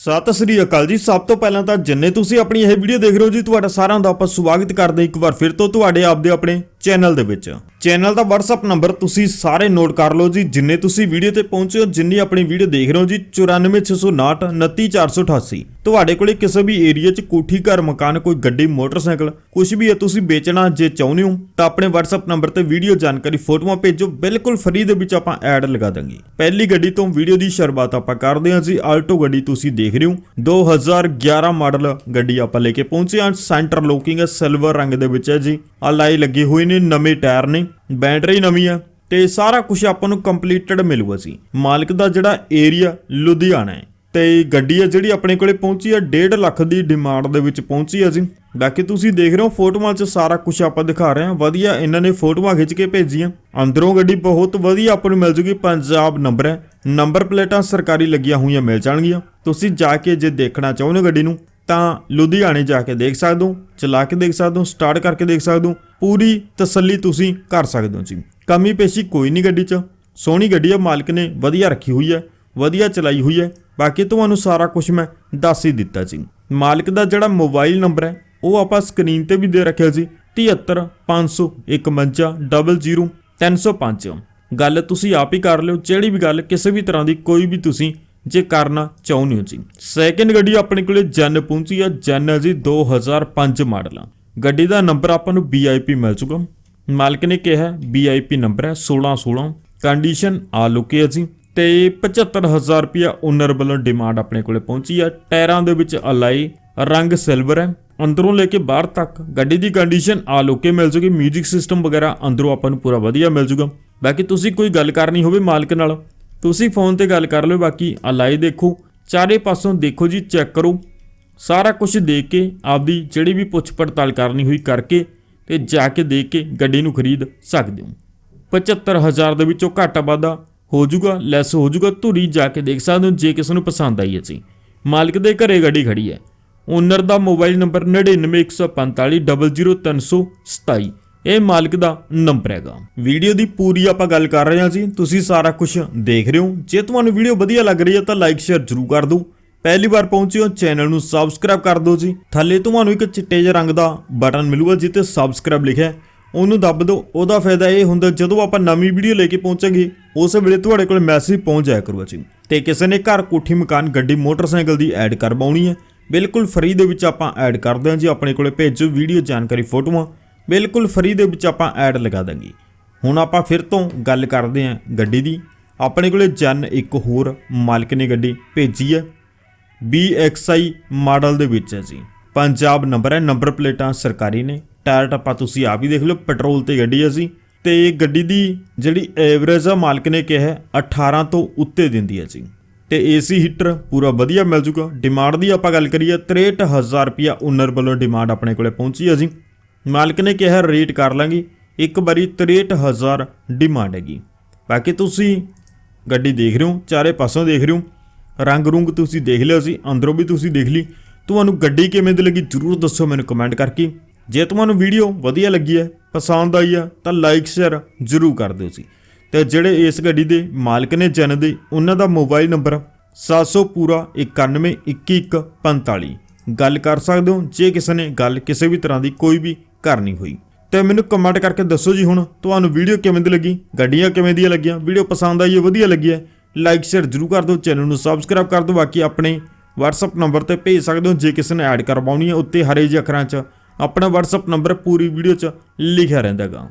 ਸਤਿ ਸ੍ਰੀ ਅਕਾਲ ਜੀ। ਸਭ ਤੋਂ ਪਹਿਲਾਂ ਤਾਂ ਜਿੰਨੇ ਤੁਸੀਂ ਆਪਣੀ ਇਹ ਵੀਡੀਓ ਦੇਖ ਰਹੇ ਹੋ ਜੀ, ਤੁਹਾਡਾ ਸਾਰਿਆਂ ਦਾ ਆਪਾਂ ਸਵਾਗਤ ਕਰਦੇ ਹਾਂ ਇੱਕ ਵਾਰ ਫਿਰ ਤੋਂ। ਤੁਹਾਡੇ ਆਪਦੇ ਆਪਣੇ ਚੈਨਲ ਦੇ ਵਿੱਚ। ਚੈਨਲ ਦਾ WhatsApp ਨੰਬਰ ਤੁਸੀਂ ਸਾਰੇ ਨੋਟ ਕਰ ਲਓ ਜੀ। ਜਿੰਨੇ ਤੁਸੀਂ ਵੀਡੀਓ ਤੇ ਪਹੁੰਚੇ ਹੋ, ਜਿੰਨੀ ਆਪਣੀ ਵੀਡੀਓ ਦੇਖ ਰਹੇ ਹੋ ਜੀ 94659 29488 ਤੁਹਾਡੇ ਕੋਲੇ ਕਿਸੇ ਵੀ ਏਰੀਆ 'ਚ ਕੋਠੀ, ਘਰ, ਮਕਾਨ, ਕੋਈ ਗੱਡੀ, ਮੋਟਰਸਾਈਕਲ ਕੁਝ ਵੀ ਹੈ, ਤੁਸੀਂ ਵੇਚਣਾ ਜੇ ਚਾਹੁੰਦੇ ਹੋ, ਤਾਂ ਆਪਣੇ WhatsApp ਨੰਬਰ ਤੇ ਵੀਡੀਓ ਜਾਣਕਾਰੀ ਫੋਟੋਆਂ ਭੇਜੋ। ਬਿਲਕੁਲ ਫ੍ਰੀ ਦੇ ਵਿੱਚ ਆਪਾਂ ਐਡ ਲਗਾ ਦਾਂਗੇ। ਪਹਿਲੀ ਗੱਡੀ ਤੋਂ ਵੀਡੀਓ ਦੀ ਸ਼ੁਰੂਆਤ ਆਪਾਂ ਕਰਦੇ ਹਾਂ ਜੀ। ਆਲਟੋ ਗੱਡੀ ਤੁਸੀਂ ਦੇਖ ਰਹੇ ਹੋ। 2011 ਮਾਡਲ ਗੱਡੀ ਆਪਾਂ ਲੈ ਕੇ ਪਹੁੰਚੇ ਹਾਂ। ਸੈਂਟਰ ਲੋਕਿੰਗ ਸਿਲਵਰ ਰੰਗ ਦੇ ਵਿੱਚ ਹੈ ਜੀ। ਆ ਲਾਈ ਲੱਗੇ ਹੋਈ ਨੇ ਨਵੇਂ ਟਾਇਰ ਨੇ, ਬੈਟਰੀ ਨਵੀਂ ਆ ਤੇ ਸਾਰਾ ਕੁਝ ਆਪਾਂ ਨੂੰ ਕੰਪਲੀਟਡ ਮਿਲੂਗਾ ਜੀ ਮਾਲਕ ਦਾ ਜਿਹੜਾ ਏਰੀਆ ਲੁਧਿਆਣਾ ਹੈ ਤੇ ਗੱਡੀ ਹੈ ਜਿਹੜੀ ਆਪਣੇ ਕੋਲੇ ਪਹੁੰਚੀ ਹੈ 1.5 ਲੱਖ ਦੀ ਡਿਮਾਂਡ ਦੇ ਵਿੱਚ ਪਹੁੰਚੀ ਹੈ ਜੀ। ਬਾਕੀ ਤੁਸੀਂ ਦੇਖ ਰਹੇ ਹੋ ਫੋਟੋਆਂ 'ਚ ਸਾਰਾ ਕੁਝ ਆਪਾਂ ਦਿਖਾ ਰਹੇ ਹਾਂ। ਵਧੀਆ ਇਹਨਾਂ ਨੇ ਫੋਟੋਆਂ ਖਿੱਚ ਕੇ ਭੇਜੀਆਂ। ਅੰਦਰੋਂ ਗੱਡੀ ਬਹੁਤ ਵਧੀਆ ਆਪਾਂ ਨੂੰ ਮਿਲ ਜੂਗੀ। ਪੰਜਾਬ ਨੰਬਰ ਹੈ। ਨੰਬਰ ਪਲੇਟਾਂ ਸਰਕਾਰੀ ਲੱਗੀਆਂ ਹੋਈਆਂ ਮਿਲ ਜਾਣਗੀਆਂ। ਤੁਸੀਂ ਜਾ ਕੇ ਜੇ ਦੇਖਣਾ ਚਾਹੁੰਦੇ ਗੱਡੀ ਨੂੰ ਤਾਂ ਲੁਧਿਆਣੇ ਜਾ ਕੇ ਦੇਖ ਸਕਦੇ ਹੋ, ਚਲਾ ਕੇ ਦੇਖ ਸਕਦੇ ਹੋ ਸਟਾਰਟ ਕਰਕੇ ਦੇਖ ਸਕਦੇ ਹੋ, ਪੂਰੀ ਤਸੱਲੀ ਤੁਸੀਂ ਕਰ ਸਕਦੇ ਹੋ ਜੀ। ਕਮੀ ਪੇਸ਼ੀ ਕੋਈ ਨਹੀਂ ਗੱਡੀ 'ਚ, ਸੋਹਣੀ ਗੱਡੀ ਆ, ਮਾਲਕ ਨੇ ਵਧੀਆ ਰੱਖੀ ਹੋਈ ਹੈ, ਵਧੀਆ ਚਲਾਈ ਹੋਈ ਹੈ, ਬਾਕੀ ਤੁਹਾਨੂੰ ਸਾਰਾ ਕੁਝ ਮੈਂ ਦੱਸ ਹੀ ਦਿੱਤਾ ਜੀ। ਮਾਲਕ ਦਾ ਜਿਹੜਾ ਮੋਬਾਈਲ ਨੰਬਰ ਹੈ, ਉਹ ਆਪਾਂ ਸਕਰੀਨ ਤੇ ਵੀ ਦੇ ਰੱਖਿਆ ਜੀ 7351 305 ਗੱਲ ਤੁਸੀਂ ਆਪ ਹੀ ਕਰ ਲਿਓ, ਜਿਹੜੀ ਵੀ ਗੱਲ, ਕਿਸੇ ਵੀ ਤਰ੍ਹਾਂ ਦੀ ਕੋਈ ਵੀ ਤੁਸੀਂ ਜੇ ਕਰਨਾ ਚਾਹੁੰਦੇ ਹੋ ਜੀ। ਸੈਕਿੰਡ ਗੱਡੀ ਆਪਣੇ ਕੋਲੇ ਜਨ ਪਹੁੰਚੀ ਹੈ ਜਨ ਜੀ 2005 ਮਾਡਲ ਆ। ਗੱਡੀ ਦਾ ਨੰਬਰ ਆਪਾਂ ਨੂੰ VIP ਮਿਲ ਚੁੱਕਾ। ਮਾਲਕ ਨੇ ਕਿਹਾ VIP ਨੰਬਰ ਹੈ 1616 ਕੰਡੀਸ਼ਨ ਆ ਲੁਕੇ ਜੀ। ਤੇ 75000 ਰੁਪਿਆ ਓਨਰ ਵੱਲੋਂ ਡਿਮਾਂਡ ਆਪਣੇ ਕੋਲੇ ਪਹੁੰਚੀ ਹੈ ਟਾਇਰਾਂ ਦੇ ਵਿੱਚ ਅਲਾਈ ਰੰਗ ਸਿਲਵਰ ਹੈ। ਅੰਦਰੋਂ ਲੈ ਕੇ ਬਾਹਰ ਤੱਕ ਗੱਡੀ ਦੀ ਕੰਡੀਸ਼ਨ ਆ ਲੋਕੇ ਮਿਲ ਜੂਗੀ 뮤직 ਸਿਸਟਮ ਵਗੈਰਾ ਅੰਦਰੋਂ ਆਪਾਂ ਨੂੰ ਪੂਰਾ ਵਧੀਆ ਮਿਲ ਜੂਗਾ ਬਾਕੀ ਤੁਸੀਂ ਕੋਈ ਗੱਲ ਕਰਨੀ ਹੋਵੇ ਮਾਲਕ ਨਾਲ ਤੁਸੀਂ ਫੋਨ ਤੇ ਗੱਲ ਕਰ ਲਿਓ, ਬਾਕੀ ਅਲਾਈ ਦੇਖੋ। ਚਾਰੇ ਪਾਸੋਂ ਦੇਖੋ ਜੀ, ਚੈੱਕ ਕਰੋ। ਸਾਰਾ ਕੁਝ ਦੇਖ ਕੇ, ਆਪਦੀ ਜਿਹੜੀ ਵੀ ਪੁੱਛ ਪੜਤਾਲ ਕਰਨੀ ਹੋਈ ਕਰਕੇ ਤੇ ਜਾ ਕੇ ਦੇਖ ਕੇ ਗੱਡੀ ਨੂੰ ਖਰੀਦ ਸਕਦੇ ਹੋ। 75000 ਦੇ ਵਿੱਚੋਂ ਘਾਟਾ ਵਾਧਾ ਹੋ ਜਾਊਗਾ ਲੈਸ ਹੋ ਜਾਊਗਾ, ਧੁਰੀ ਜਾ ਕੇ ਦੇਖ ਸਕਦੇ ਹੋ, ਜੇ ਕਿਸੇ ਨੂੰ ਪਸੰਦ ਆਈ ਹੈ ਜੀ। ਮਾਲਕ ਦੇ ਘਰੇ ਗੱਡੀ ਖੜੀ ਹੈ। ਓਨਰ ਦਾ ਮੋਬਾਈਲ ਨੰਬਰ 9914500327 ਇਹ ਮਾਲਕ ਦਾ ਨੰਬਰ ਹੈਗਾ। ਵੀਡੀਓ ਦੀ ਪੂਰੀ ਆਪਾਂ ਗੱਲ ਕਰ ਰਹੇ ਹਾਂ ਜੀ। ਤੁਸੀਂ ਸਾਰਾ ਕੁਝ ਦੇਖ ਰਹੇ ਹੋ। ਜੇ ਤੁਹਾਨੂੰ ਵੀਡੀਓ ਵਧੀਆ ਲੱਗ ਰਹੀ ਹੈ ਤਾਂ ਲਾਈਕ ਸ਼ੇਅਰ ਜ਼ਰੂਰ ਕਰ ਦਿਓ। ਪਹਿਲੀ ਵਾਰ ਪਹੁੰਚੇ ਹੋ ਚੈਨਲ ਨੂੰ ਸਬਸਕ੍ਰਾਈਬ ਕਰ ਦਿਓ ਜੀ। ਥੱਲੇ ਤੁਹਾਨੂੰ ਇੱਕ ਚਿੱਟੇ ਜਿਹੇ ਰੰਗ ਦਾ ਬਟਨ ਮਿਲੂਗਾ ਜਿੱਤੇ ਸਬਸਕ੍ਰਾਈਬ ਲਿਖਿਆ ਉਹਨੂੰ ਦੱਬ ਦਿਓ। ਉਹਦਾ ਫਾਇਦਾ ਇਹ ਹੁੰਦਾ, ਜਦੋਂ ਆਪਾਂ ਨਵੀਂ ਵੀਡੀਓ ਲੈ ਕੇ ਪਹੁੰਚਾਂਗੇ, ਉਸ ਵੇਲੇ ਤੁਹਾਡੇ ਕੋਲ ਮੈਸੇਜ ਪਹੁੰਚ ਜਾਇਆ ਕਰੂਗਾ ਜੀ। ਤੇ ਕਿਸੇ ਨੇ ਘਰ ਕੋਠੀ, ਮਕਾਨ, ਗੱਡੀ, ਮੋਟਰਸਾਈਕਲ ਦੀ ਐਡ ਕਰਵਾਉਣੀ ਹੈ। ਬਿਲਕੁਲ ਫ੍ਰੀ ਦੇ ਵਿੱਚ ਆਪਾਂ ਐਡ ਕਰਦੇ ਹਾਂ ਜੀ। ਆਪਣੇ ਕੋਲੇ ਭੇਜੋ ਵੀਡੀਓ ਜਾਣਕਾਰੀ, ਫੋਟੋਆਂ। ਬਿਲਕੁਲ ਫ੍ਰੀ ਦੇ ਵਿੱਚ ਆਪਾਂ ਐਡ ਲਗਾ ਦਾਂਗੇ। ਹੁਣ ਆਪਾਂ ਫਿਰ ਤੋਂ ਗੱਲ ਕਰਦੇ ਹਾਂ ਗੱਡੀ ਦੀ। ਆਪਣੇ ਕੋਲੇ ਜਨ ਇੱਕ ਹੋਰ ਮਾਲਕ ਨੇ ਗੱਡੀ ਭੇਜੀ ਹੈ। BXI ਮਾਡਲ ਦੇ ਵਿੱਚ ਹੈ ਜੀ। ਪੰਜਾਬ ਨੰਬਰ ਹੈ, ਨੰਬਰ ਪਲੇਟਾਂ ਸਰਕਾਰੀ ਨੇ। ਟਾਇਰ ਟੱਪਾ ਤੁਸੀਂ ਆਪ ਹੀ ਦੇਖ ਲਓ, ਪੈਟਰੋਲ ਤੇ ਗੱਡੀ ਹੈ ਜੀ। ਤੇ ਗੱਡੀ ਦੀ ਜਿਹੜੀ ਐਵਰੇਜ ਆ ਮਾਲਕ ਨੇ ਕਿਹਾ ਹੈ 18 ਤੋਂ ਉੱਤੇ ਦਿੰਦੀ ਹੈ ਜੀ। ਤੇ ਏਸੀ ਹੀਟਰ ਪੂਰਾ ਵਧੀਆ ਮਿਲ ਜੂਗਾ। ਡਿਮਾਂਡ ਦੀ ਆਪਾਂ ਗੱਲ ਕਰੀਏ 63000 ਰੁਪਿਆ ਓਨਰ ਵੱਲੋਂ ਡਿਮਾਂਡ ਆਪਣੇ ਕੋਲੇ ਪਹੁੰਚੀ ਹੈ ਜੀ। ਮਾਲਕ ਨੇ ਕਿਹਾ ਰੇਟ ਕਰ ਲਾਂਗੇ। ਇੱਕ ਵਾਰੀ 63000 ਡਿਮਾਂਡ ਹੈਗੀ। ਬਾਕੀ ਤੁਸੀਂ ਗੱਡੀ ਦੇਖ ਰਹੇ ਹੋ, ਚਾਰੇ ਪਾਸੋਂ ਦੇਖ ਰਹੇ ਹੋ। ਰੰਗ ਰੁੰਗ ਤੁਸੀਂ ਦੇਖ ਲਿਆ ਸੀ, ਅੰਦਰੋਂ ਵੀ ਤੁਸੀਂ ਦੇਖ ਲਈ। ਤੁਹਾਨੂੰ ਗੱਡੀ ਕਿਵੇਂ ਦੀ ਲੱਗੀ, ਜਰੂਰ ਦੱਸੋ ਮੈਨੂੰ ਕਮੈਂਟ ਕਰਕੇ। ਜੇ ਤੁਹਾਨੂੰ ਵੀਡੀਓ ਵਧੀਆ ਲੱਗੀ ਹੈ, ਪਸੰਦ ਆਈ ਆ ਤਾਂ ਲਾਈਕ ਸ਼ੇਅਰ ਜਰੂਰ ਕਰ ਦਿਓ ਜੀ ਤੇ ਜਿਹੜੇ ਇਸ ਗੱਡੀ ਦੇ ਮਾਲਕ ਨੇ ਜਨ ਦੇ, ਉਹਨਾਂ ਦਾ ਮੋਬਾਈਲ ਨੰਬਰ 700 ਪੂਰਾ 912145 ਗੱਲ ਕਰ ਸਕਦੇ ਹੋ, ਜੇ ਕਿਸੇ ਨੇ ਗੱਲ ਕਿਸੇ ਵੀ ਤਰ੍ਹਾਂ ਦੀ ਕੋਈ ਵੀ ਕਰਨੀ ਹੋਈ। ਤੇ ਮੈਨੂੰ ਕਮੈਂਟ ਕਰਕੇ ਦੱਸੋ ਜੀ ਹੁਣ, ਤੁਹਾਨੂੰ ਵੀਡੀਓ ਕਿਵੇਂ ਦੀ ਲੱਗੀ? ਗੱਡੀਆਂ ਕਿਵੇਂ ਦੀਆਂ ਲੱਗੀਆਂ? ਵੀਡੀਓ ਪਸੰਦ ਆਈ ਹੈ, ਵਧੀਆ ਲੱਗੀ ਹੈ ਲਾਈਕ ਸ਼ੇਅਰ ਜਰੂਰ ਕਰ ਦਿਓ ਚੈਨਲ ਨੂੰ ਸਬਸਕ੍ਰਾਈਬ ਕਰ ਦਿਓ, ਬਾਕੀ ਆਪਣੇ WhatsApp ਨੰਬਰ ਤੇ ਭੇਜ ਸਕਦੇ ਹੋ, ਜੇ ਕਿਸੇ ਨੇ ਐਡ ਕਰਵਾਉਣੀ ਹੈ, ਉੱਤੇ ਹਰੇ ਜਿਹੇ ਅੱਖਰਾਂ 'ਚ ਆਪਣਾ WhatsApp ਨੰਬਰ ਪੂਰੀ ਵੀਡੀਓ 'ਚ ਲਿਖਿਆ ਰਹਿੰਦਾਗਾ